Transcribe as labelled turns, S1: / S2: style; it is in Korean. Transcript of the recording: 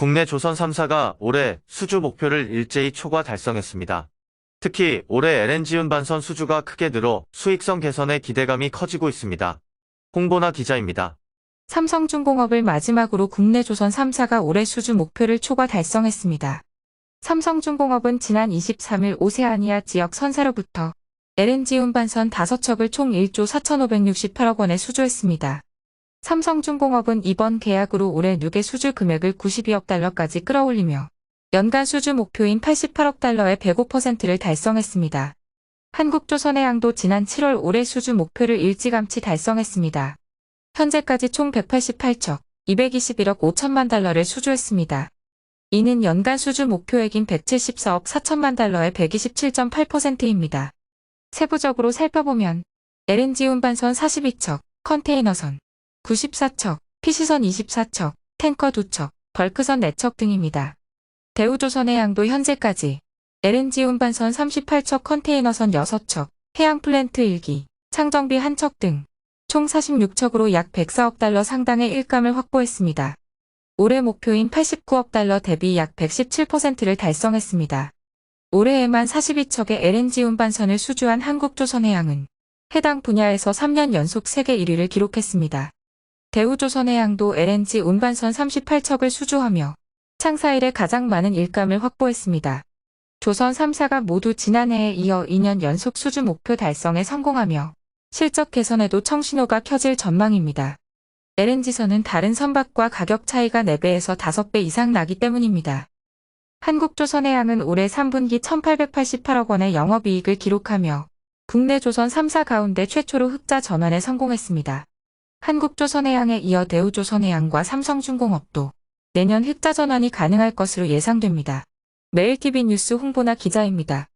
S1: 국내 조선 3사가 올해 수주 목표를 일제히 초과 달성했습니다. 특히 올해 LNG 운반선 수주가 크게 늘어 수익성 개선에 기대감이 커지고 있습니다. 홍보나 기자입니다.
S2: 삼성중공업을 마지막으로 국내 조선 3사가 올해 수주 목표를 초과 달성했습니다. 삼성중공업은 지난 23일 오세아니아 지역 선사로부터 LNG 운반선 5척을 총 1조 4,568억 원에 수주했습니다. 삼성중공업은 이번 계약으로 올해 누계 수주 금액을 92억 달러까지 끌어올리며 연간 수주 목표인 88억 달러의 105%를 달성했습니다. 한국조선해양도 지난 7월 올해 수주 목표를 일찌감치 달성했습니다. 현재까지 총 188척, 221억 5천만 달러를 수주했습니다. 이는 연간 수주 목표액인 174억 4천만 달러의 127.8%입니다. 세부적으로 살펴보면 LNG 운반선 42척, 컨테이너선 94척, PC선 24척, 탱커 2척, 벌크선 4척 등입니다. 대우조선해양도 현재까지 LNG 운반선 38척, 컨테이너선 6척, 해양 플랜트 1기, 창정비 1척 등 총 46척으로 약 104억 달러 상당의 일감을 확보했습니다. 올해 목표인 89억 달러 대비 약 117%를 달성했습니다. 올해에만 42척의 LNG 운반선을 수주한 한국조선해양은 해당 분야에서 3년 연속 세계 1위를 기록했습니다. 대우조선해 양도 LNG 운반선 38척을 수주하며 창사 일에 가장 많은 일감을 확보했습니다. 조선 3사가 모두 지난해에 이어 2년 연속 수주 목표 달성에 성공하며 실적 개선에도 청신호가 켜질 전망입니다. LNG선은 다른 선박과 가격 차이가 4배에서 5배 이상 나기 때문입니다. 한국조선해양은 올해 3분기 1888억 원의 영업이익을 기록하며 국내 조선 3사 가운데 최초로 흑자 전환에 성공했습니다. 한국조선해양에 이어 대우조선해양과 삼성중공업도 내년 흑자 전환이 가능할 것으로 예상됩니다. 매일TV 뉴스 홍보나 기자입니다.